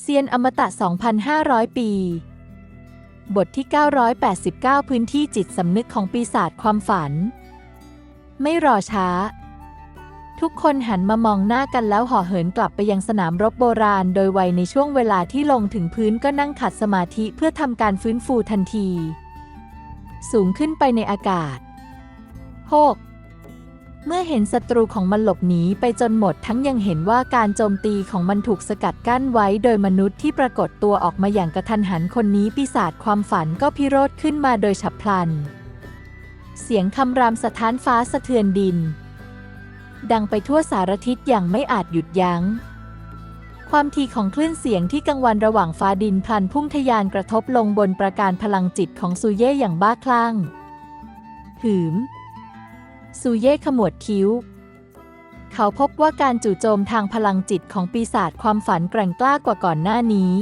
เซียนอมตะ 2,500 ปี บทที่ 989 พื้นที่จิตสำนึกของปีศาจความฝัน ไม่รอช้า ทุกคนหันมามองหน้ากันแล้วห่อเหินกลับไปยังสนามรบโบราณ โดยไวในช่วงเวลาที่ลงถึงพื้นก็นั่งขัดสมาธิเพื่อทำการฟื้นฟูทันที สูงขึ้นไปในอากาศโฮก เมื่อเห็นศัตรูของมันหลบหนีไปจนหมดทั้งยังเห็นว่าการโจมตีของมันถูกสกัดกั้นไว้โดยมนุษย์ที่ปรากฏตัวออกมาอย่างกระทันหันคนนี้ปีศาจความฝันก็พิโรธขึ้นมาโดยฉับพลัน เสียงคำรามสะท้านฟ้าสะเทือนดิน ดังไปทั่วสารทิศอย่างไม่อาจหยุดยัง้ง ความถี่ของคลื่นเสียงที่กังวันระหว่างฟ้าดินพลันพุ่งทะยานกระทบลงบนประการพลังจิตของซูเย่อย่างบ้าคลั่งหืม ซูเย่ขมวดคิ้ว เขาพบว่าการจู่โจมทางพลังจิตของปีศาจความฝันแกร่งกล้ากว่าก่อนหน้านี้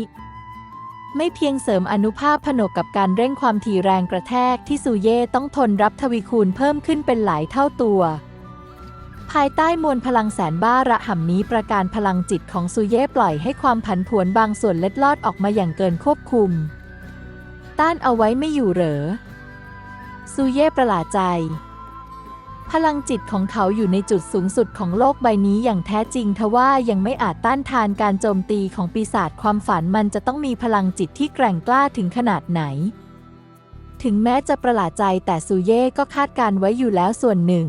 ไม่เพียงเสริมอนุภาพผนวกกับการเร่งความถี่แรงกระแทกที่ซูเย่ต้องทนรับทวีคูณเพิ่มขึ้นเป็นหลายเท่าตัวภายใต้มวลพลังแสนบ้าระห่ำนี้ประการพลังจิตของซูเย่ปล่อยให้ความผันผวนบางส่วนเล็ดลอดออกมาอย่างเกินควบคุม ต้านเอาไว้ไม่อยู่เหรอ ซูเย่ประหลาดใจ พลังจิตของเขาอยู่ในจุดสูงสุดของโลกใบนี้อย่างแท้จริงทว่ายังไม่อาจต้านทานการโจมตีของปีศาจความฝันมันจะต้องมีพลังจิตที่แกร่งกล้าถึงขนาดไหน ถึงแม้จะประหลาดใจแต่ซูเย่ก็คาดการไว้อยู่แล้วส่วนหนึ่ง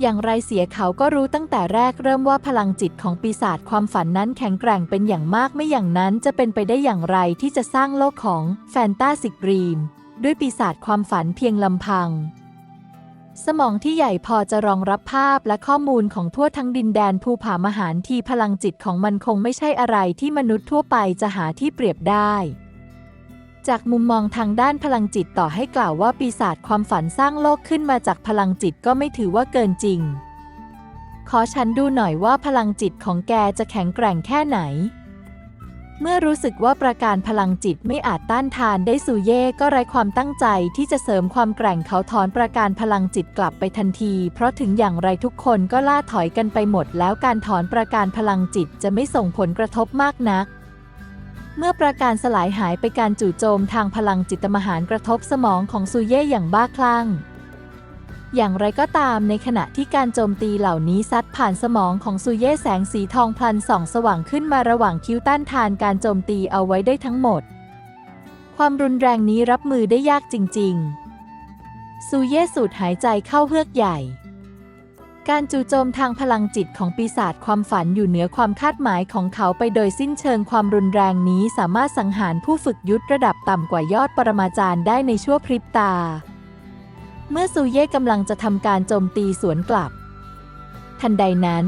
อย่างไรเสียเขาก็รู้ตั้งแต่แรกเริ่มว่าพลังจิตของปีศาจความฝันนั้นแข็งแกร่งเป็นอย่างมากไม่อย่างนั้นจะเป็นไปได้อย่างไรที่จะสร้างโลกของแฟนตาซิกรีมด้วยปีศาจความฝันเพียงลำพัง สมองที่ใหญ่พอจะรองรับภาพและข้อมูลของทั่วทั้งดินแดนภูผามหารทีพลังจิตของมันคงไม่ใช่อะไรที่มนุษย์ทั่วไปจะหาที่เปรียบได้ จากมุมมองทางด้านพลังจิตต่อให้กล่าวว่าปีศาจความฝันสร้างโลกขึ้นมาจากพลังจิตก็ไม่ถือว่าเกินจริง ขอฉันดูหน่อยว่าพลังจิตของแกจะแข็งแกร่งแค่ไหน เมื่อรู้สึกว่าประการพลังจิตไม่อาจต้านทานได้ซูเย่ก็ไร้ความตั้งใจที่จะเสริมความแกร่งเขาถอนประการพลังจิตกลับไปทันที เพราะถึงอย่างไรทุกคนก็ล่าถอยกันไปหมด แล้วการถอนประการพลังจิตจะไม่ส่งผลกระทบมากนัก เมื่อประการสลายหายไปการจู่โจมทางพลังจิตมหารกระทบสมองของซูเย่อย่างบ้าคลั่ง อย่างไรก็ตามในขณะที่การโจมตีเหล่านี้ซัดผ่านสมองของซูเย่แสงสีทองพลันส่องสว่างขึ้นมาระหว่างคิ้วต้านทานการโจมตีเอาไว้ได้ทั้งหมด ความรุนแรงนี้รับมือได้ยากจริง ๆ ซูเย่สูดหายใจเข้าเฮือกใหญ่ การจู่โจมทางพลังจิตของปีศาจความฝันอยู่เหนือความคาดหมายของเขาไปโดยสิ้นเชิงความรุนแรงนี้สามารถสังหารผู้ฝึกยุทธระดับต่ำกว่ายอดปรมาจารย์ได้ในชั่วพริบตา เมื่อซูเย่กำลังจะทำการโจมตีสวนกลับ ทันใดนั้น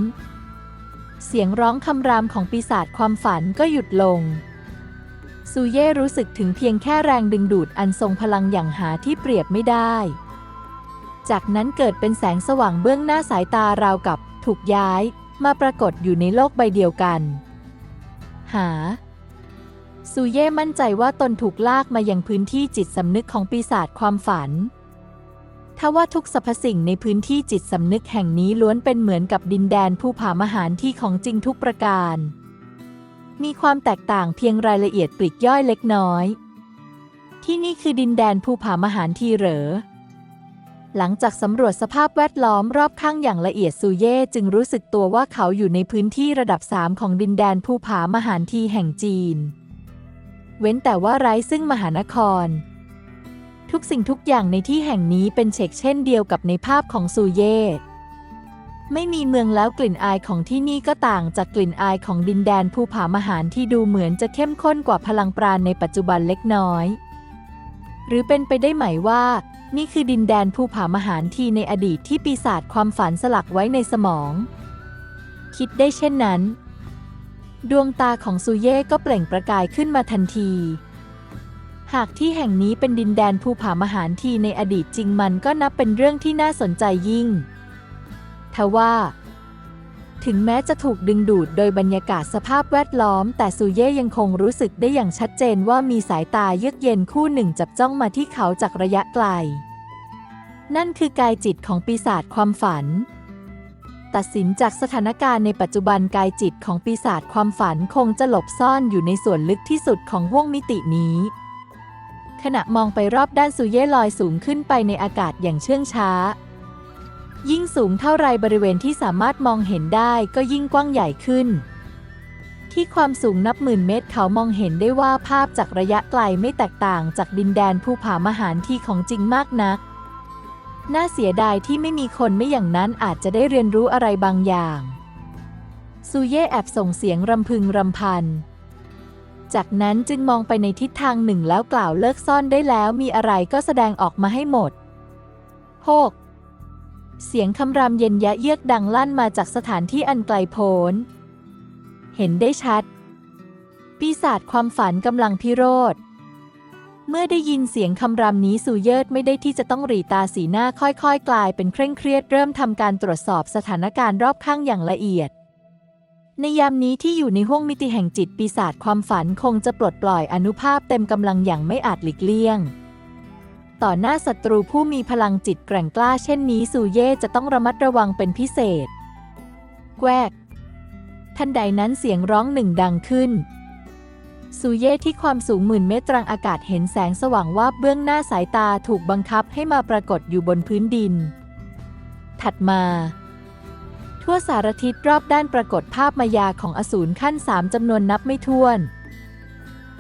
เสียงร้องคำรามของปีศาจความฝันก็หยุดลง ซูเย่รู้สึกถึงเพียงแค่แรงดึงดูดอันทรงพลังอย่างหาที่เปรียบไม่ได้ จากนั้นเกิดเป็นแสงสว่างเบื้องหน้าสายตาราวกับถูกย้ายมาปรากฏอยู่ในโลกใบเดียวกัน หาซูเย่มั่นใจว่าตนถูกลากมายังพื้นที่จิตสำนึกของปีศาจความฝัน ถ้าว่าทุกสรรพสิ่งในพื้นที่จิตสำนึกแห่งนี้ล้วนเป็นเหมือนกับดินแดนภูผามหารที่ของจริงทุกประการ มีความแตกต่างเพียงรายละเอียดปลีกย่อยเล็กน้อย ที่นี่คือดินแดนภูผามหารทีเหรอ หลังจากสำรวจสภาพแวดล้อมรอบข้างอย่างละเอียดซูเย่จึงรู้สึกตัวว่าเขาอยู่ในพื้นที่ระดับ3ของดินแดนภูผามหารทีแห่งจีน เว้นแต่ว่าไร้ซึ่งมหานคร ทุกสิ่งทุกอย่างในที่แห่งนี้เป็นเฉกเช่นเดียวกับในภาพของซูเย่ไม่มีเมืองแล้วกลิ่นอายของที่นี่ก็ต่างจากกลิ่นอายของดินแดนภูผามหารที่ดูเหมือนจะเข้มข้นกว่าพลังปราณในปัจจุบันเล็กน้อย หรือเป็นไปได้ไหมว่า นี่คือดินแดนภูผามหารทีในอดีตที่ปีศาจความฝันสลักไว้ในสมอง คิดได้เช่นนั้น ดวงตาของซูเย่ก็เปล่งประกายขึ้นมาทันที หากที่แห่งนี้เป็นดินแดนภูผามหารทีในอดีตจริงมันก็นับเป็นเรื่องที่น่าสนใจยิ่ง ทว่า ถึงแม้จะถูกดึงดูดโดยบรรยากาศสภาพแวดล้อม แต่ซูเย่ยังคงรู้สึกได้อย่างชัดเจนว่ามีสายตาเยือกเย็นคู่หนึ่งจับจ้องมาที่เขาจากระยะไกล นั่นคือกายจิตของปีศาจความฝัน ตัดสินจากสถานการณ์ในปัจจุบันกายจิตของปีศาจความฝันคงจะหลบซ่อนอยู่ในส่วนลึกที่สุดของห้วงมิตินี้ ขณะมองไปรอบด้านซูเย่ลอยสูงขึ้นไปในอากาศอย่างเชื่องช้า ยิ่งสูงเท่าไรบริเวณที่สามารถมองเห็นได้ก็ยิ่งกว้างใหญ่ขึ้น ที่ความสูงนับหมื่นเมตรเขามองเห็นได้ว่าภาพจากระยะไกลไม่แตกต่างจากดินแดนภูผามหานที่ของจริงมากนัก น่าเสียดายที่ไม่มีคนไม่อย่างนั้นอาจจะได้เรียนรู้อะไรบางอย่างซูเย่แอบส่งเสียงรำพึงรำพัน จากนั้นจึงมองไปในทิศทางหนึ่งแล้วกล่าวเลิกซ่อนได้แล้วมีอะไรก็แสดงออกมาให้หมดโฮกเสียงคำรามเย็นยะเยือกดังลั่นมาจากสถานที่อันไกลโพ้น เห็นได้ชัด ปีศาจความฝันกำลังพิโรธ เมื่อได้ยินเสียงคำรามนี้สุเยิดไม่ได้ที่จะต้องหรีตาสีหน้าค่อยๆ กลายเป็นเคร่งเครียดเริ่มทำการตรวจสอบสถานการณ์รอบข้างอย่างละเอียด ในยามนี้ที่อยู่ในห้วงมิติแห่งจิตปีศาจความฝันคงจะปลดปล่อยอนุภาพเต็มกำลังอย่างไม่อาจหลีกเลี่ยง ต่อหน้าศัตรูผู้มีพลังจิตแกร่งกล้าเช่นนี้ซูเย่จะต้องระมัดระวังเป็นพิเศษ แกวก ทันใดนั้นเสียงร้องหนึ่งดังขึ้น ซูเย่ที่ความสูงหมื่นเมตรรังอากาศเห็นแสงสว่างว่าบเบื้องหน้าสายตาถูกบังคับให้มาปรากฏอยู่บนพื้นดิน ถัดมา ทั่วสารทิศรอบด้านปรากฏภาพมายาของอสูรขั้นสามจำนวนนับไม่ถ้วน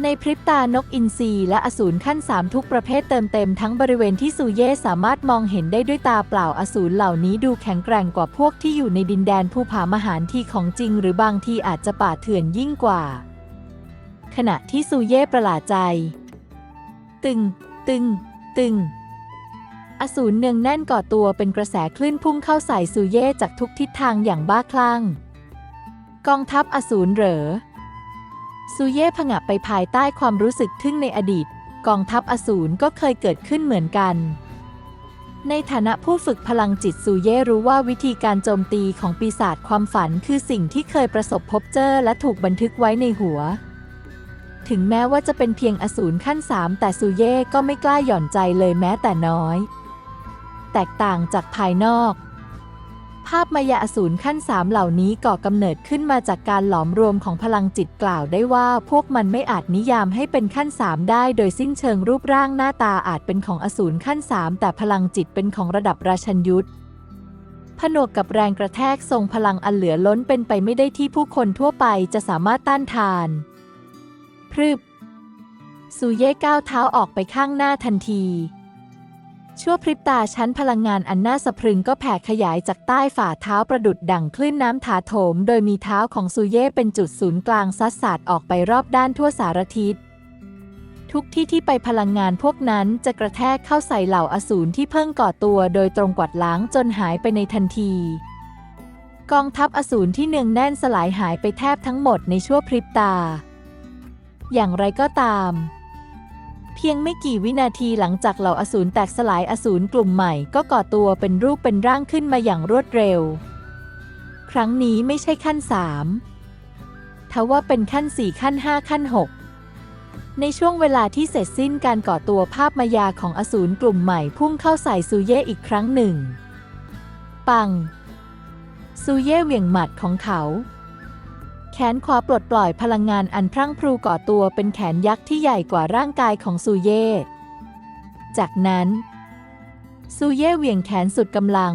ในพริบตานกอินทรีและอสูรขั้นสามทุกประเภทเติมเต็มทั้งบริเวณที่ซูเย่สามารถมองเห็นได้ด้วยตาเปล่าอสูรเหล่านี้ดูแข็งแกร่งกว่าพวกที่อยู่ในดินแดนภูผามหานที่ของจริง หรือบางทีอาจจะป่าเถื่อนยิ่งกว่า ขณะที่ซูเย่ประหลาดใจ ตึง ตึง ตึง อสูรเนืองแน่นก่อตัวเป็นกระแสคลื่นพุ่งเข้าใส่ซูเย่จากทุกทิศทางอย่างบ้าคลั่ง กองทัพอสูรเหรอซูเย่ผงะไปภายใต้ความรู้สึกทึ่งในอดีต กองทัพอสูรก็เคยเกิดขึ้นเหมือนกัน ในฐานะผู้ฝึกพลังจิตซูเย่รู้ว่าวิธีการโจมตีของปีศาจความฝันคือสิ่งที่เคยประสบพบเจอและถูกบันทึกไว้ในหัว ถึงแม้ว่าจะเป็นเพียงอสูรขั้นสามแต่ซูเย่ก็ไม่กล้าหย่อนใจเลยแม้แต่น้อย แตกต่างจากภายนอก ภาพมายาอสูรขั้นสามเหล่านี้ก่อกำเนิดขึ้นมาจากการหลอมรวมของพลังจิตกล่าวได้ว่า พวกมันไม่อาจนิยามให้เป็นขั้นสามได้โดยสิ้นเชิงรูปร่างหน้าตาอาจเป็นของอสูรขั้นสามแต่พลังจิตเป็นของระดับราชันยุทธผนวกกับแรงกระแทกทรงพลังอันเหลือล้นเป็นไปไม่ได้ที่ผู้คนทั่วไปจะสามารถต้านทาน พรึบซูเย่ก้าวเท้าออกไปข้างหน้าทันที ชั่วพริบตาชั้นพลังงานอันน่าสะพรึงก็แผ่ขยายจากใต้ฝ่าเท้าประดุดดั่งคลื่นน้ำถาโถม โดยมีเท้าของซูเย่เป็นจุดศูนย์กลางซัดสาดออกไปรอบด้านทั่วสารทิศทุกที่ที่ไปพลังงานพวกนั้นจะกระแทกเข้าใส่เหล่าอสูรที่เพิ่งก่อตัวโดยตรงกวาดล้างจนหายไปในทันที กองทัพอสูรที่เนืองแน่นสลายหายไปแทบทั้งหมดในชั่วพริบตา อย่างไรก็ตาม พียงไม่กี่วินาทีหลังจากเหล่าอสูรแตกสลายอสูรกลุ่มใหม่ก็ก่อตัวเป็นรูปเป็นร่างขึ้นมาอย่างรวดเร็ว ครั้งนี้ไม่ใช่ขั้นสามทว่าเป็นขั้นสี่ขั้นห้าขั้นหกในช่วงเวลาที่เสร็จสิ้นการก่อตัวภาพมายาของอสูรกลุ่มใหม่พุ่งเข้าใส่ซูเย่อีกครั้งหนึ่ง ปัง ซูเย่เหวี่ยงหมัดของเขา แขนขวาปลดปล่อยพลังงานอันพรั่งพรูก่อตัวเป็นแขนยักษ์ที่ใหญ่กว่าร่างกายของซูเย่ จากนั้น ซูเย่เหวี่ยงแขนสุดกำลัง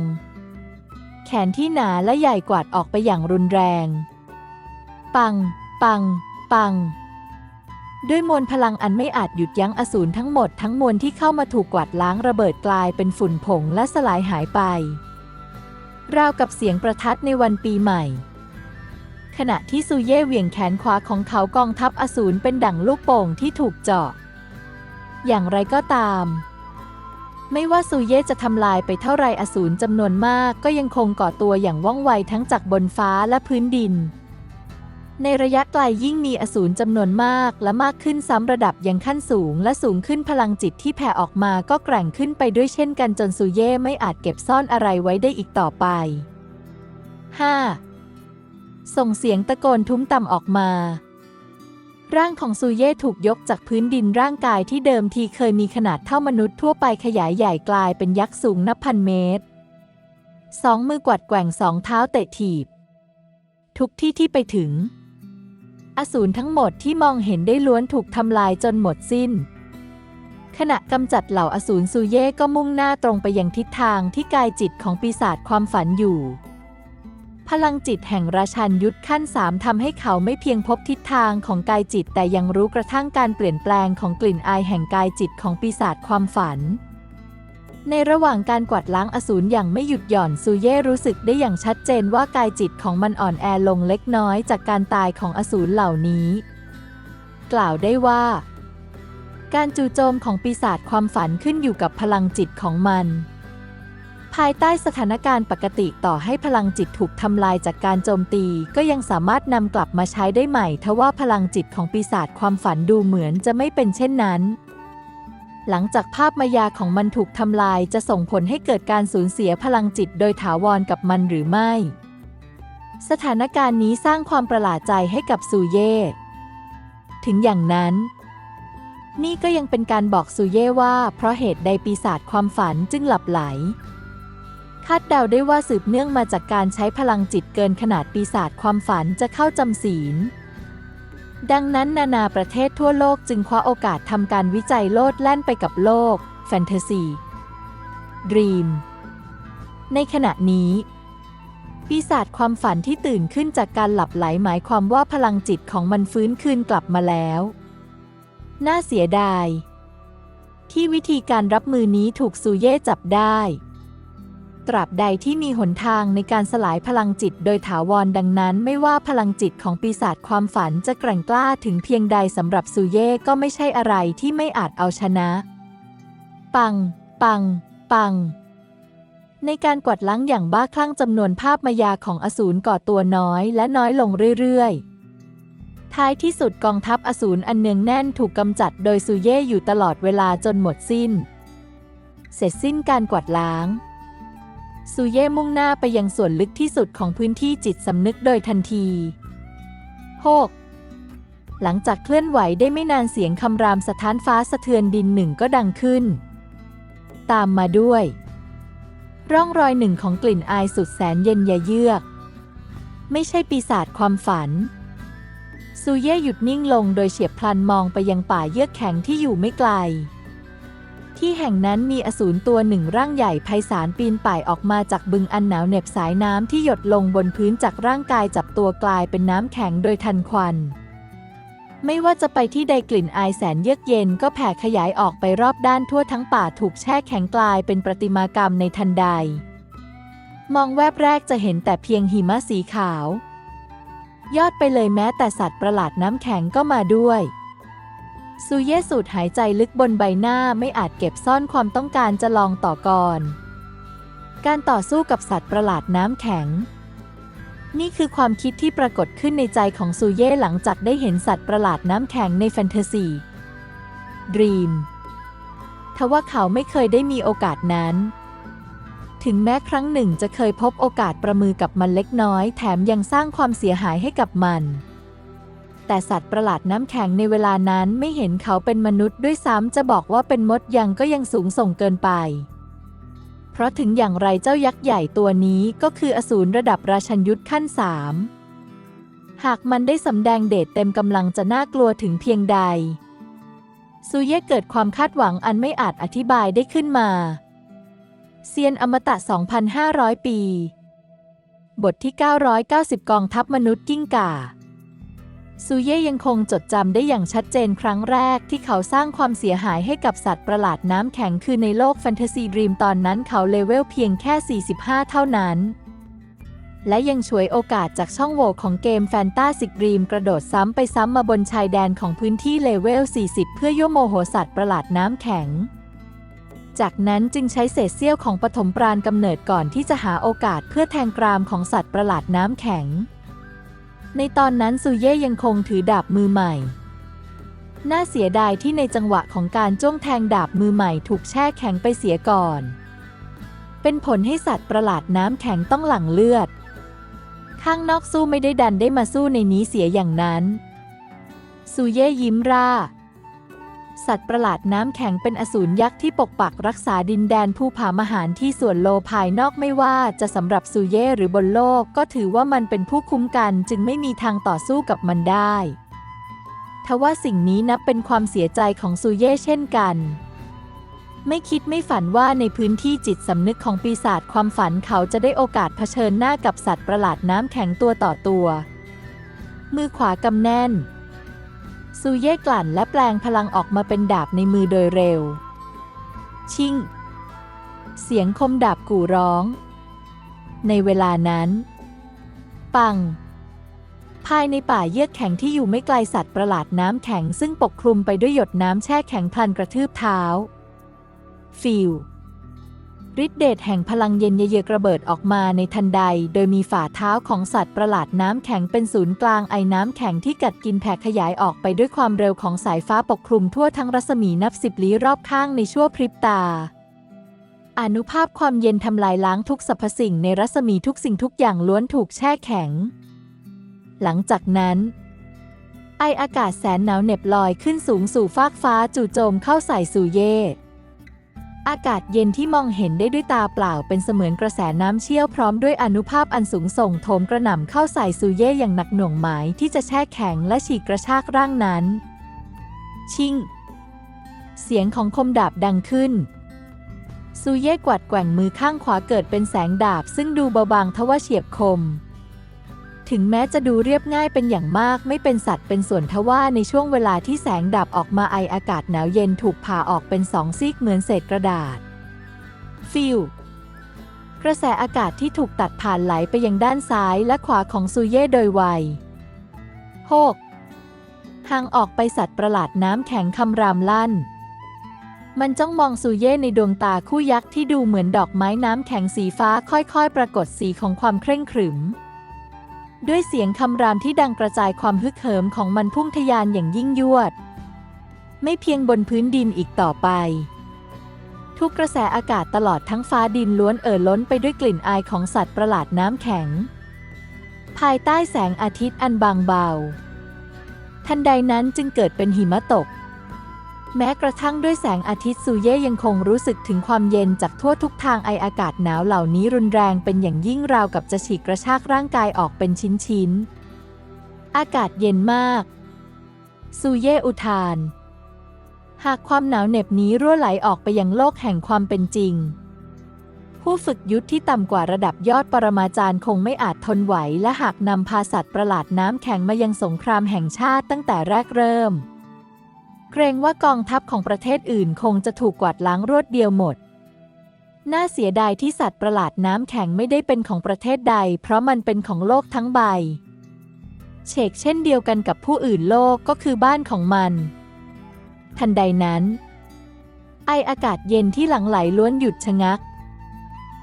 แขนที่หนาและใหญ่กวาดออกไปอย่างรุนแรง ปัง ปัง ปัง ด้วยมวลพลังอันไม่อาจหยุดยั้งอสูรทั้งหมดทั้งมวลที่เข้ามาถูกกวาดล้างระเบิดกลายเป็นฝุ่นผงและสลายหายไป ราวกับเสียงประทัดในวันปีใหม่ ขณะที่ซูเย่เหวี่ยงแขนขวาของเขากองทัพอสูรเป็นดั่งลูกโป่งที่ถูกเจาะ อย่างไรก็ตาม ไม่ว่าซูเย่จะทำลายไปเท่าไรอสูรจำนวนมากก็ยังคงก่อตัวอย่างว่องไวทั้งจากบนฟ้าและพื้นดิน ในระยะไกลยิ่งมีอสูรจำนวนมากและมากขึ้นซ้ำระดับยังขั้นสูง และสูงขึ้นพลังจิตที่แผ่ออกมาก็แกร่งขึ้นไปด้วยเช่นกันจนซูเย่ไม่อาจเก็บซ่อนอะไรไว้ได้อีกต่อไป 5. ส่งเสียงตะโกนทุ้มต่ำออกมา ร่างของซูเย่ถูกยกจากพื้นดินร่างกายที่เดิมทีเคยมีขนาดเท่ามนุษย์ทั่วไปขยายใหญ่กลายเป็นยักษ์สูงนับพันเมตร สองมือกวัดแกว่งสองเท้าเตะถีบ ทุกที่ที่ไปถึง อสูรทั้งหมดที่มองเห็นได้ล้วนถูกทำลายจนหมดสิ้นขณะกำจัดเหล่าอสูรซูเย่ก็มุ่งหน้าตรงไปยังทิศทางที่กายจิตของปีศาจความฝันอยู่ พลังจิตแห่งราชันยุทธขั้นสามทำให้เขาไม่เพียงพบทิศทางของกายจิต แต่ยังรู้กระทั่งการเปลี่ยนแปลงของกลิ่นอายแห่งกายจิตของปีศาจความฝัน ในระหว่างการกวาดล้างอสูรอย่างไม่หยุดหย่อนซูเย่รู้สึกได้อย่างชัดเจนว่ากายจิตของมันอ่อนแอลงเล็กน้อยจากการตายของอสูรเหล่านี้ กล่าวได้ว่า การจู่โจมของปีศาจความฝันขึ้นอยู่กับพลังจิตของมัน ภายใต้สถานการณ์ปกติต่อให้พลังจิตถูกทำลายจากการโจมตี ก็ยังสามารถนำกลับมาใช้ได้ใหม่ ทว่าพลังจิตของปีศาจความฝันดูเหมือนจะไม่เป็นเช่นนั้น หลังจากภาพมายาของมันถูกทำลายจะส่งผลให้เกิดการสูญเสียพลังจิตโดยถาวรกับมันหรือไม่ สถานการณ์นี้สร้างความประหลาดใจให้กับซูเย่ถึงอย่างนั้นนี่ก็ยังเป็นการบอกซูเย่ว่า เพราะเหตุใดปีศาจความฝันจึงหลับไหล คาดเดาได้ว่าสืบเนื่องมาจากการใช้พลังจิตเกินขนาดปีศาจความฝันจะเข้าจำศีล ดังนั้นนานาประเทศทั่วโลกจึงคว้าโอกาสทำการวิจัยโลดแล่นไปกับโลก แฟนตาซีดรีม ในขณะนี้ ปีศาจความฝันที่ตื่นขึ้นจากการหลับไหลหมายความว่าพลังจิตของมันฟื้นคืนกลับมาแล้ว น่าเสียดาย ที่วิธีการรับมือนี้ถูกซูเย่จับได้ ตราบใดที่มีหนทางในการสลายพลังจิตโดยถาวรดังนั้น ไม่ว่าพลังจิตของปีศาจความฝันจะแกร่งกล้าถึงเพียงใดสำหรับซูเย่ก็ไม่ใช่อะไรที่ไม่อาจเอาชนะ ปัง ปัง ปัง ในการกวาดล้างอย่างบ้าคลั่งจำนวนภาพมายาของอสูรก่อตัวน้อยและน้อยลงเรื่อยๆ ท้ายที่สุดกองทัพอสูรอันเนืองแน่นถูกกำจัดโดยซูเย่อยู่ตลอดเวลาจนหมดสิ้น เสร็จสิ้นการกวาดล้าง ซูเย่มุ่งหน้าไปยังส่วนลึกที่สุดของพื้นที่จิตสำนึกโดยทันทีโฮกหลังจากเคลื่อนไหวได้ไม่นานเสียงคำรามสะท้านฟ้าสะเทือนดินหนึ่งก็ดังขึ้น ตามมาด้วย ร่องรอยหนึ่งของกลิ่นอายสุดแสนเย็นยะเยือก ไม่ใช่ปีศาจความฝัน ซูเย่หยุดนิ่งลงโดยเฉียบพลันมองไปยังป่าเยือกแข็งที่อยู่ไม่ไกล ที่แห่งนั้นมีอสูรตัวหนึ่งร่างใหญ่ไพศาลปีนป่ายออกมาจากบึงอันหนาวเหน็บสายน้ำที่หยดลงบนพื้นจากร่างกายจับตัวกลายเป็นน้ำแข็งโดยทันควัน ไม่ว่าจะไปที่ใดกลิ่นอายแสนเยือกเย็นก็แผ่ขยายออกไปรอบด้านทั่วทั้งป่าถูกแช่แข็งกลายเป็นประติมากรรมในทันใด มองแวบแรกจะเห็นแต่เพียงหิมะสีขาว ยอดไปเลยแม้แต่สัตว์ประหลาดน้ำแข็งก็มาด้วย ซูเย่สูดหายใจลึกบนใบหน้าไม่อาจเก็บซ่อนความต้องการจะลองต่อกรการต่อสู้กับสัตว์ประหลาดน้ำแข็ง นี่คือความคิดที่ปรากฏขึ้นในใจของซูเย่หลังจากได้เห็นสัตว์ประหลาดน้ำแข็งในแฟนตาซีดรีมทว่าเขาไม่เคยได้มีโอกาสนั้น ถึงแม้ครั้งหนึ่งจะเคยพบโอกาสประมือกับมันเล็กน้อย แถมยังสร้างความเสียหายให้กับมัน แต่สัตว์ประหลาดน้ำแข็งในเวลานั้นไม่เห็นเขาเป็นมนุษย์ด้วยซ้ำจะบอกว่าเป็นมดยังก็ยังสูงส่งเกินไป เพราะถึงอย่างไรเจ้ายักษ์ใหญ่ตัวนี้ก็คืออสูรระดับราชันยุทธขั้นสามหากมันได้สำแดงเดชเต็มกำลังจะน่ากลัวถึงเพียงใด ซูเย่เกิดความคาดหวังอันไม่อาจอธิบายได้ขึ้นมา เซียนอมตะ 2,500 ปี บทที่ 990 กองทัพมนุษย์กิ้งก่า ซูเย่ยังคงจดจำได้อย่างชัดเจนครั้งแรกที่เขาสร้างความเสียหายให้กับสัตว์ประหลาดน้ำแข็งคือในโลกแฟนตาซีดรีมตอนนั้นเขาเลเวลเพียงแค่ 45 เท่านั้น และยังฉวยโอกาสจากช่องโหว่ของเกมแฟนตาซิกดรีมกระโดดซ้ำไปซ้ำมาบนชายแดนของพื้นที่เลเวล 40 เพื่อยั่วโมโหสัตว์ประหลาดน้ำแข็ง จากนั้นจึงใช้เศษเสี้ยวของปฐมปราณกำเนิดก่อนที่จะหาโอกาสเพื่อแทงกรามของสัตว์ประหลาดน้ำแข็ง ในตอนนั้นซูเย่ยังคงถือดาบมือใหม่ น่าเสียดายที่ในจังหวะของการจ้วงแทงดาบมือใหม่ถูกแช่แข็งไปเสียก่อน เป็นผลให้สัตว์ประหลาดน้ำแข็งต้องหลั่งเลือด ข้างนอกสู้ไม่ได้ดันได้มาสู้ในนี้เสียอย่างนั้นซูเย่ยิ้มร่า สัตว์ประหลาดน้ำแข็งเป็นอสูรยักษ์ที่ปกปักรักษาดินแดนภูผามหารที่ส่วนโลภายนอกไม่ว่าจะสำหรับซูเย่หรือบนโลก ก็ถือว่ามันเป็นผู้คุ้มกันจึงไม่มีทางต่อสู้กับมันได้ทว่าสิ่งนี้นับเป็นความเสียใจของซูเย่เช่นกัน ไม่คิดไม่ฝันว่าในพื้นที่จิตสำนึกของปีศาจความฝันเขาจะได้โอกาสเผชิญหน้ากับสัตว์ประหลาดน้ำแข็งตัวต่อตัว มือขวากำแน่น ซูเย่กลั่นและแปลงพลังออกมาเป็นดาบในมือโดยเร็ว ชิ่ง เสียงคมดาบกู่ร้อง ในเวลานั้น ปัง ภายในป่าเยือกแข็งที่อยู่ไม่ไกลสัตว์ประหลาดน้ำแข็งซึ่งปกคลุมไปด้วยหยดน้ำแช่แข็งพลันกระทืบเท้า ฟิล ฤทธิเดชแห่งพลังเย็นเยือกระเบิดออกมาในทันใด โดยมีฝ่าเท้าของสัตว์ประหลาดน้ำแข็งเป็นศูนย์กลางไอ้น้ำแข็งที่กัดกินแผ่ขยายออกไปด้วยความเร็วของสายฟ้าปกคลุมทั่วทั้งรัศมีนับสิบลี้รอบข้างในชั่วพริบตา อนุภาพความเย็นทำลายล้างทุกสรรพสิ่งในรัศมีทุกสิ่งทุกอย่างล้วนถูกแช่แข็ง หลังจากนั้น ไออากาศแสนหนาวเหน็บลอยขึ้นสูงสู่ฟากฟ้าจู่โจมเข้าใส่ซูเย่ อากาศเย็นที่มองเห็นได้ด้วยตาเปล่าเป็นเสมือนกระแสน้ำเชี่ยวพร้อมด้วยอนุภาพอันสูงส่งโถมกระหน่ำเข้าใส่ซูเย่อย่างหนักหน่วงหมายที่จะแช่แข็งและฉีกกระชากร่างนั้น ชิง เสียงของคมดาบดังขึ้น ซูเย่กวัดแกว่งมือข้างขวาเกิดเป็นแสงดาบซึ่งดูเบาบางทว่าเฉียบคม ถึงแม้จะดูเรียบง่ายเป็นอย่างมากไม่เป็นสัตว์เป็นส่วนทว่าในช่วงเวลาที่แสงดับออกมาไออากาศหนาวเย็นถูกผ่าออกเป็นสองซีกเหมือนเศษกระดาษ ฟิลกระแสอากาศที่ถูกตัดผ่านไหลไปยังด้านซ้ายและขวาของซูเย่โดยไวโฮกห่างออกไปสัตว์ประหลาดน้ำแข็งคำรามลั่น มันจ้องมองซูเย่ในดวงตาคู่ยักษ์ที่ดูเหมือนดอกไม้น้ำแข็งสีฟ้าค่อยๆ ปรากฏสีของความเคร่งขรึม ด้วยเสียงคำรามที่ดังกระจายความฮึกเหิมของมันพุ่งทะยานอย่างยิ่งยวด ไม่เพียงบนพื้นดินอีกต่อไป ทุกกระแสอากาศตลอดทั้งฟ้าดินล้วนเอ่อล้นไปด้วยกลิ่นอายของสัตว์ประหลาดน้ำแข็ง ภายใต้แสงอาทิตย์อันบางเบา ทันใดนั้นจึงเกิดเป็นหิมะตก แม้กระทั่งด้วยแสงอาทิตย์ซูเย่ยังคงรู้สึกถึงความเย็นจากทั่วทุกทางไออากาศหนาวเหล่านี้รุนแรงเป็นอย่างยิ่งราวกับจะฉีกกระชากร่างกายออกเป็นชิ้นๆ อากาศเย็นมาก ซูเย่อุทาน หากความหนาวเหน็บนี้รั่วไหลออกไปยังโลกแห่งความเป็นจริง ผู้ฝึกยุทธที่ต่ำกว่าระดับยอดปรมาจารย์คงไม่อาจทนไหว และหากนำพาสัตว์ประหลาดน้ำแข็งมายังสงครามแห่งชาติตั้งแต่แรกเริ่ม เกรงว่ากองทัพของประเทศอื่นคงจะถูกกวาดล้างรวดเดียวหมด น่าเสียดายที่สัตว์ประหลาดน้ำแข็งไม่ได้เป็นของประเทศใด เพราะมันเป็นของโลกทั้งใบ เชกเช่นเดียวกันกับผู้อื่นโลกก็คือบ้านของมัน ทันใดนั้น ไออากาศเย็นที่หลังไหลล้วนหยุดชะงัก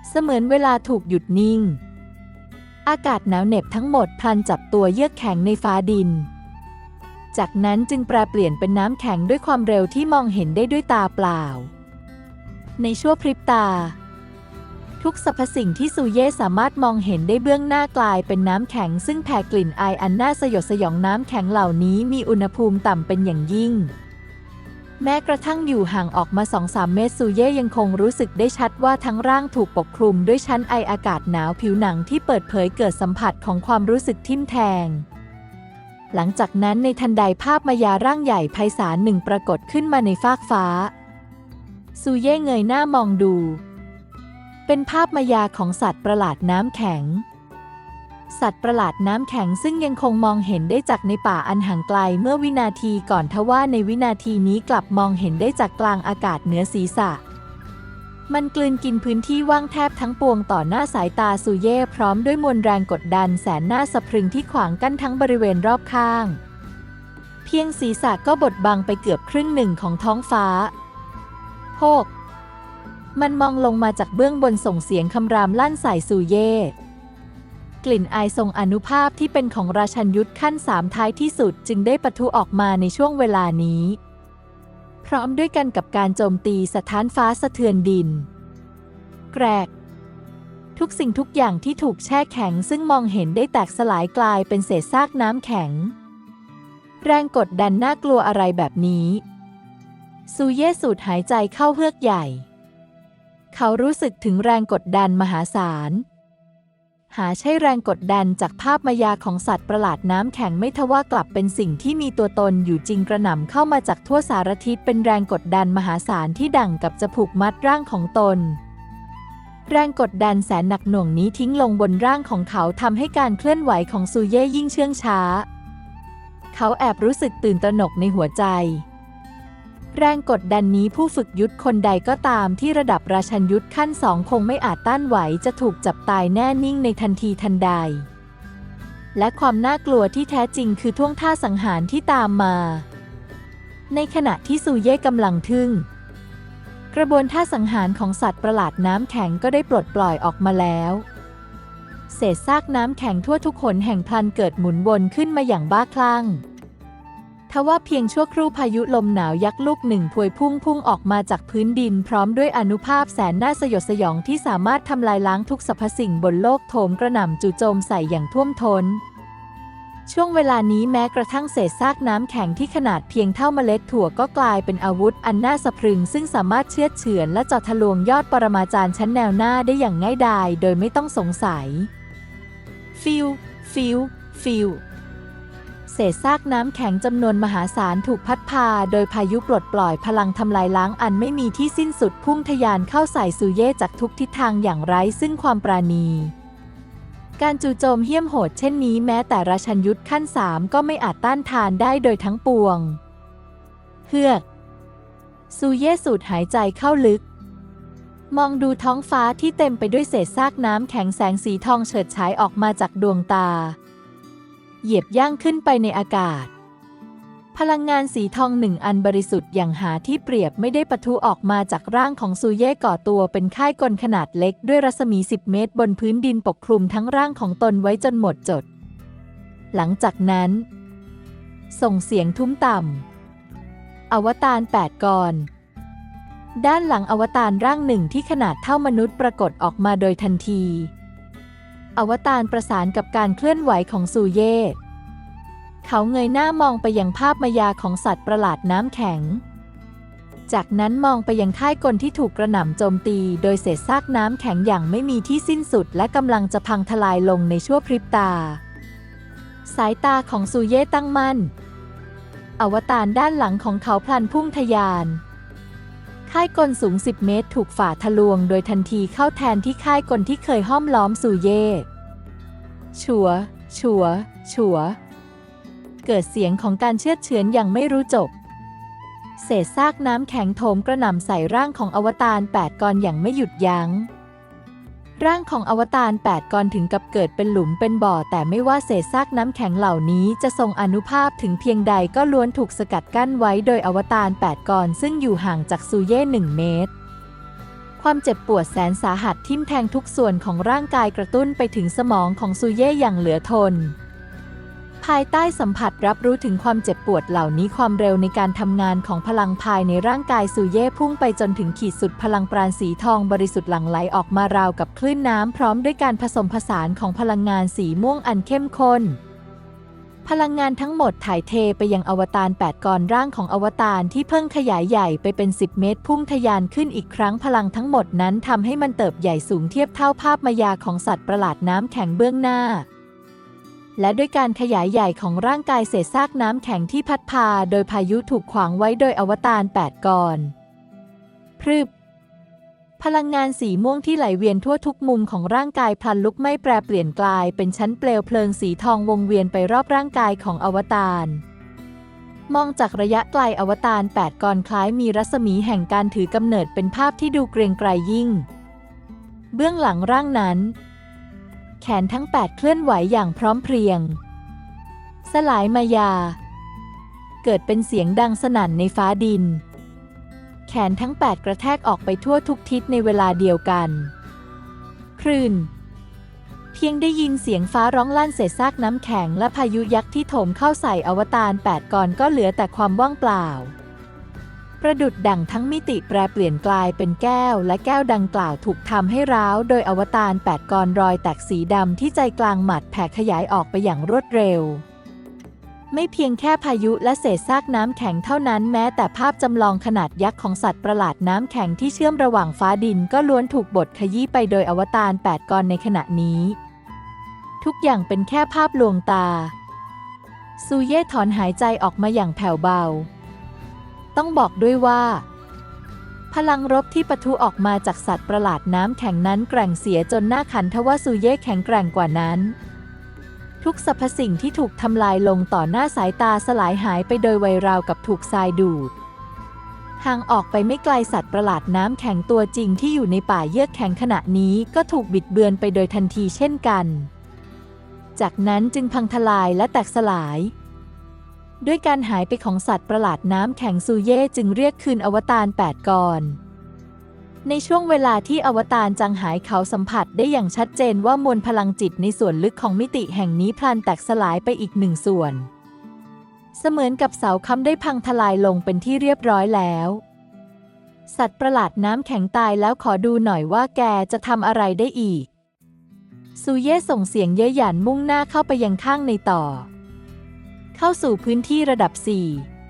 เสมือนเวลาถูกหยุดนิ่ง อากาศหนาวเหน็บทั้งหมดพลันจับตัวเยือกแข็งในฟ้าดิน จากนั้นจึงแปรเปลี่ยนเป็นน้ำแข็งด้วยความเร็วที่มองเห็นได้ด้วยตาเปล่า ในชั่วพริบตา ทุกสรรพสิ่งที่ซูเย่สามารถมองเห็นได้เบื้องหน้ากลายเป็นน้ำแข็ง ซึ่งแผ่กลิ่นอายอันน่าสยดสยองน้ำแข็งเหล่านี้มีอุณหภูมิต่ำเป็นอย่างยิ่ง แม้กระทั่งอยู่ห่างออกมา2-3เมตรซูเย่ยังคงรู้สึกได้ชัดว่าทั้งร่างถูกปกคลุมด้วยชั้นไออากาศหนาวผิวหนังที่เปิดเผยเกิดสัมผัสของความรู้สึกทิ่มแทง หลังจากนั้นในทันใดภาพมายาร่างใหญ่ไพศาลหนึ่งปรากฏขึ้นมาในฟากฟ้า ซูเย่เงยหน้ามองดู เป็นภาพมายาของสัตว์ประหลาดน้ำแข็ง สัตว์ประหลาดน้ำแข็งซึ่งยังคงมองเห็นได้จากในป่าอันห่างไกลเมื่อวินาทีก่อนทว่าในวินาทีนี้กลับมองเห็นได้จากกลางอากาศเหนือศีรษะ มันกลืนกินพื้นที่ว่างแทบทั้งปวงต่อหน้าสายตาซูเย่พร้อมด้วยมวลแรงกดดันแสนน่าสะพรึงที่ขวางกั้นทั้งบริเวณรอบข้าง เพียงศีรษะก็บดบังไปเกือบครึ่งหนึ่งของท้องฟ้าโฮกมันมองลงมาจากเบื้องบนส่งเสียงคำรามลั่นใส่ซูเย่กลิ่นอายทรงอนุภาพที่เป็นของราชันยุทธขั้นสามท้ายที่สุดจึงได้ปะทุออกมาในช่วงเวลานี้ ร้อมด้วยกันกับการโจมตีสถานฟ้าสะเทือนดิน แกรก ทุกสิ่งทุกอย่างที่ถูกแช่แข็งซึ่งมองเห็นได้แตกสลายกลายเป็นเศษซากน้ำแข็ง แรงกดดันน่ากลัวอะไรแบบนี้ ซูเย่สูดหายใจเข้าเฮือกใหญ่ เขารู้สึกถึงแรงกดดันมหาศาล หาใช่แรงกดดันจากภาพมายาของสัตว์ประหลาดน้ำแข็งไม่ทว่ากลับเป็นสิ่งที่มีตัวตนอยู่จริงกระหน่ำเข้ามาจากทั่วสารทิศเป็นแรงกดดันมหาศาลที่ดั่งกับจะผูกมัดร่างของตน แรงกดดันแสนหนักหน่วงนี้ทิ้งลงบนร่างของเขาทำให้การเคลื่อนไหวของซูเย่ยิ่งเชื่องช้า เขาแอบรู้สึกตื่นตระหนกในหัวใจ แรงกดดันนี้ผู้ฝึกยุทธคนใดก็ตามที่ระดับราชันยุทธขั้นสองคงไม่อาจต้านไหวจะถูกจับตายแน่นิ่งในทันทีทันใด และความน่ากลัวที่แท้จริงคือท่วงท่าสังหารที่ตามมา ในขณะที่ซูเย่กำลังทึ่ง กระบวนท่าสังหารของสัตว์ประหลาดน้ำแข็งก็ได้ปลดปล่อยออกมาแล้วเศษซากน้ำแข็งทั่วทุกขนแห่งพลันเกิดหมุนวนขึ้นมาอย่างบ้าคลั่ง ทว่าเพียงชั่วครู่พายุลมหนาวยักษ์ลูกหนึ่งพวยพุ่งพุ่งออกมาจากพื้นดิน พร้อมด้วยอนุภาพแสนน่าสยดสยองที่สามารถทำลายล้างทุกสรรพสิ่งบนโลกโถมกระหน่ำจู่โจมใส่อย่างท่วมทน้นช่วงเวลานี้แม้กระทั่งเศษซากน้ำแข็งที่ขนาดเพียงเท่าเมล็ดถั่วก็กลายเป็นอาวุธอันน่าสะพรึง ซึ่งสามารถเชื้อเฉือนและเจาะทะลวงยอดปรมาจารย์ชั้นแนวหน้าได้อย่างง่ายดายโดยไม่ต้องสงสัย ฟิว ฟิว ฟิว เศษซากน้ำแข็งจำนวนมหาศาลถูกพัดพา โดยพายุปลดปล่อยพลังทำลายล้างอันไม่มีที่สิ้นสุดพุ่งทะยานเข้าใส่ซูเย่จากทุกทิศทางอย่างไร้ซึ่งความปราณี การจู่โจมเหี้ยมโหดเช่นนี้แม้แต่ราชันยุทธขั้นสามก็ไม่อาจต้านทานได้โดยทั้งปวง เฮือกซูเย่สูดหายใจเข้าลึก มองดูท้องฟ้าที่เต็มไปด้วยเศษซากน้ำแข็งแสงสีทองเฉิดฉายออกมาจากดวงตา เหยียบย่างขึ้นไปในอากาศ พลังงานสีทองหนึ่งอันบริสุทธิ์อย่างหาที่เปรียบไม่ได้ปะทุออกมาจากร่างของซูเย่ก่อตัวเป็นค่ายกลขนาดเล็กด้วยรัศมี 10 เมตร บนพื้นดินปกคลุมทั้งร่างของตนไว้จนหมดจด หลังจากนั้น ส่งเสียงทุ้มต่ำอวตารแปดกรด้านหลังอวตารร่างหนึ่งที่ขนาดเท่ามนุษย์ปรากฏออกมาโดยทันที อวตารประสานกับการเคลื่อนไหวของซูเย่ เขาเงยหน้ามองไปยังภาพมายาของสัตว์ประหลาดน้ำแข็ง จากนั้นมองไปยังค่ายกลที่ถูกกระหน่ำโจมตี โดยเศษซากน้ำแข็งอย่างไม่มีที่สิ้นสุด และกำลังจะพังทลายลงในชั่วพริบตา สายตาของซูเย่ตั้งมั่น อวตารด้านหลังของเขาพลันพุ่งทะยาน ค่ายกลสูง 10 เมตร ถูกฝ่าทะลวง โดยทันทีเข้าแทนที่ค่ายกลที่เคยห้อมล้อมสูเย่ชัว ชัว ชัว เกิดเสียงของการเชือดเฉือนอย่างไม่รู้จบ เศษซากน้ำแข็งโถมกระหน่ำใส่ร่างของอวตารแปดกรอย่างไม่หยุดยัง้ง ร่างของอวตารแปดกรถึงกับเกิดเป็นหลุมเป็นบ่อ แต่ไม่ว่าเศษซากน้ำแข็งเหล่านี้จะทรงอนุภาพถึงเพียงใดก็ล้วนถูกสกัดกั้นไว้โดยอวตารแปดกรซึ่งอยู่ห่างจากซูเย่หนึ่งเมตร ความเจ็บปวดแสนสาหัสทิ่มแทงทุกส่วนของร่างกายกระตุ้นไปถึงสมองของซูเย่อย่างเหลือทน ภายใต้สัมผัสรับรู้ถึงความเจ็บปวดเหล่านี้ความเร็วในการทำงานของพลังภายในร่างกายซูเย่พุ่งไปจนถึงขีดสุดพลังปราณสีทองบริสุทธิ์หลั่งไหลออกมาราวกับคลื่นน้ำพร้อมด้วยการผสมผสานของพลังงานสีม่วงอันเข้มข้นพลังงานทั้งหมดถ่ายเทไปยังอวตารแปดกรร่างของอวตารที่เพิ่งขยายใหญ่ไปเป็น 10 เมตร พุ่งทะยานขึ้นอีกครั้งพลังทั้งหมดนั้นทำให้มันเติบใหญ่สูงเทียบเท่าภาพมายาของสัตว์ประหลาดน้ำแข็งเบื้องหน้า และด้วยการขยายใหญ่ของร่างกายเศษซากน้ำแข็งที่พัดพาโดยพายุถูกขวางไว้โดยอวตารแปดกรพรึบ พลังงานสีม่วงที่ไหลเวียนทั่วทุกมุมของร่างกายพลันลุกไม้แปรเปลี่ยนกลายเป็นชั้นเปลวเพลิงสีทองวงเวียนไปรอบร่างกายของอวตาร มองจากระยะไกลอวตารแปดกรคล้ายมีรัศมีแห่งการถือกำเนิดเป็นภาพที่ดูเกรียงไกรยิ่ง เบื้องหลังร่างนั้น แขนทั้งแปดเคลื่อนไหวอย่างพร้อมเพรียง สลายมายา เกิดเป็นเสียงดังสนั่นในฟ้าดิน แขนทั้ง 8 กระแทกออกไปทั่วทุกทิศในเวลาเดียวกัน คลื่น เพียงได้ยินเสียงฟ้าร้องลั่นเศษซากน้ำแข็งและพายุยักษ์ที่โถมเข้าใส่อวตาร8ก่อนก็เหลือแต่ความว่างเปล่า ประดุดดั่งทั้งมิติแปรเปลี่ยนกลายเป็นแก้ว และแก้วดังกล่าวถูกทำให้ร้าว โดยอวตาร8กรรอยแตกสีดำที่ใจกลางหมัดแผ่ขยายออกไปอย่างรวดเร็ว ไม่เพียงแค่พายุและเศษซากน้ำแข็งเท่านั้นแม้แต่ภาพจำลองขนาดยักษ์ของสัตว์ประหลาดน้ำแข็งที่เชื่อมระหว่างฟ้าดินก็ล้วนถูกบดขยี้ไปโดยอวตารแปดกรในขณะนี้ ทุกอย่างเป็นแค่ภาพลวงตาซูเย่ถอนหายใจออกมาอย่างแผ่วเบา ต้องบอกด้วยว่า พลังรบที่ปะทุออกมาจากสัตว์ประหลาดน้ำแข็งนั้นแกร่งเสียจนหน้าขันทว่าซูเย่แข็งแกร่งกว่านั้น ทุกสรรพสิ่งที่ถูกทำลายลงต่อหน้าสายตาสลายหายไปโดยไวราวกับถูกทรายดูดห่างออกไปไม่ไกลสัตว์ประหลาดน้ำแข็งตัวจริงที่อยู่ในป่าเยือกแข็งขณะนี้ก็ถูกบิดเบือนไปโดยทันทีเช่นกัน จากนั้นจึงพังทลายและแตกสลาย ด้วยการหายไปของสัตว์ประหลาดน้ำแข็งซูเย่จึงเรียกคืนอวตารแปดกรในช่วงเวลาที่อวตารจังหายเขาสัมผัสได้อย่างชัดเจนว่ามวลพลังจิตในส่วนลึกของมิติแห่งนี้พลันแตกสลายไปอีกหนึ่งส่วน เสมือนกับเสาค้ำได้พังทลายลงเป็นที่เรียบร้อยแล้ว สัตว์ประหลาดน้ำแข็งตายแล้วขอดูหน่อยว่าแกจะทำอะไรได้อีกซูเย่ส่งเสียงเย้ยหยันมุ่งหน้าเข้าไปยังข้างในต่อ เข้าสู่พื้นที่ระดับ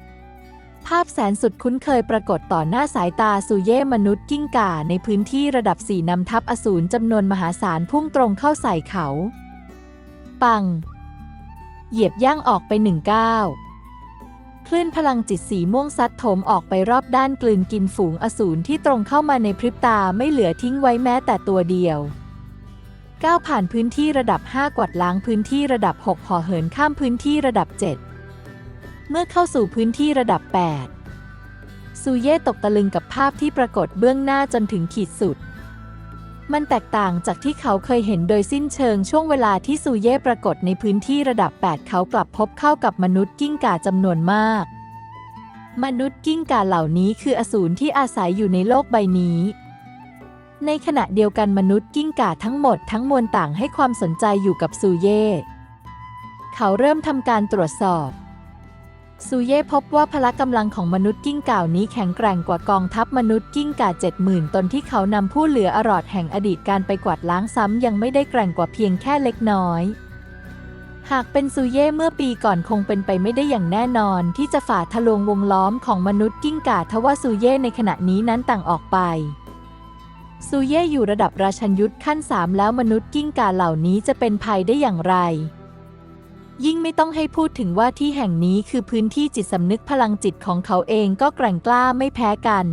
4 ภาพแสนสุดคุ้นเคยปรากฏต่อหน้าสายตาซูเย่มนุษย์กิ้งก่าในพื้นที่ระดับ 4นำทัพอสูรจำนวนมหาศาลพุ่งตรงเข้าใส่เขา ปัง เหยียบย่างออกไปหนึ่งก้าวคลื่นพลังจิตสีม่วงซัดโถมออกไปรอบด้านกลืนกินฝูงอสูรที่ตรงเข้ามาในพริบตาไม่เหลือทิ้งไว้แม้แต่ตัวเดียว ก้าวผ่านพื้นที่ระดับ 5 กวาดล้างพื้นที่ระดับ 6 ห่อเหินข้ามพื้นที่ระดับ 7 เมื่อเข้าสู่พื้นที่ระดับ 8 ซูเย่ตกตะลึงกับภาพที่ปรากฏเบื้องหน้าจนถึงขีดสุด มันแตกต่างจากที่เขาเคยเห็นโดยสิ้นเชิงช่วงเวลาที่ซูเย่ปรากฏในพื้นที่ระดับ 8 เขากลับพบเข้ากับมนุษย์กิ้งก่าจำนวนมาก มนุษย์กิ้งก่าเหล่านี้คืออสูรที่อาศัยอยู่ในโลกใบนี้ ในขณะเดียวกันมนุษย์กิ้งก่าทั้งหมดทั้งมวลต่างให้ความสนใจอยู่กับซูเย่ เขาเริ่มทำการตรวจสอบ ซูเย่พบว่าพละกำลังของมนุษย์กิ้งก่านี้แข็งแกร่งกว่ากองทัพมนุษย์กิ้งก่าเจ็ดหมื่นตนที่เขานำผู้เหลืออรอดแห่งอดีตการไปกวาดล้างซ้ำยังไม่ได้แกร่งกว่าเพียงแค่เล็กน้อยหากเป็นซูเย่เมื่อปีก่อนคงเป็นไปไม่ได้อย่างแน่นอนที่จะฝ่าทะลวงวงล้อมของมนุษย์กิ้งก่าทว่าซูเย่ในขณะนี้นั้นต่างออกไป ซูเย่อยู่ระดับราชันยุทธขั้นสามแล้วมนุษย์กิ้งก่าเหล่านี้จะเป็นภัยได้อย่างไร ยิ่งไม่ต้องให้พูดถึงว่าที่แห่งนี้คือพื้นที่จิตสำนึกพลังจิตของเขาเองก็แกร่งกล้าไม่แพ้กัน